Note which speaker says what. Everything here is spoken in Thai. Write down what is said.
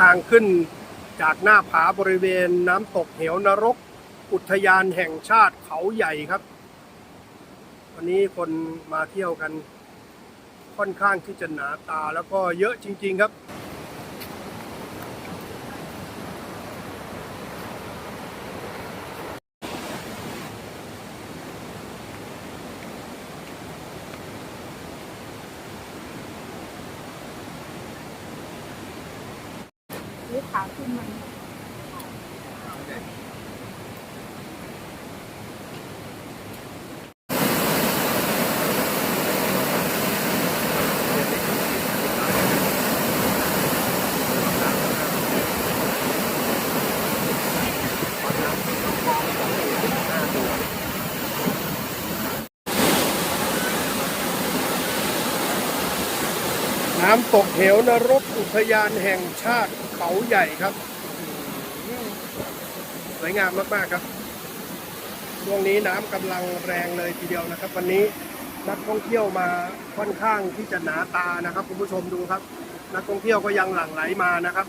Speaker 1: ทางขึ้นจากหน้าผาบริเวณน้ำตกเหวนรก อุทยานแห่งชาติเขาใหญ่ครับ วันนี้คนมาเที่ยวกันค่อนข้างที่จะหนาตาแล้วก็เยอะจริง ๆ ครับ
Speaker 2: หรือขาขึ้นมัน
Speaker 1: น้ำตกเหวนรกอุทยานแห่งชาติ เขาใหญ่ครับสวยงามมากๆครับ ช่วงนี้น้ำกำลังแรงเลยทีเดียวนะครับ วันนี้นักท่องเที่ยวมาค่อนข้างที่จะหนาตานะครับคุณผู้ชมดูครับ นักท่องเที่ยวก็ยังหลั่งไหลมานะครับ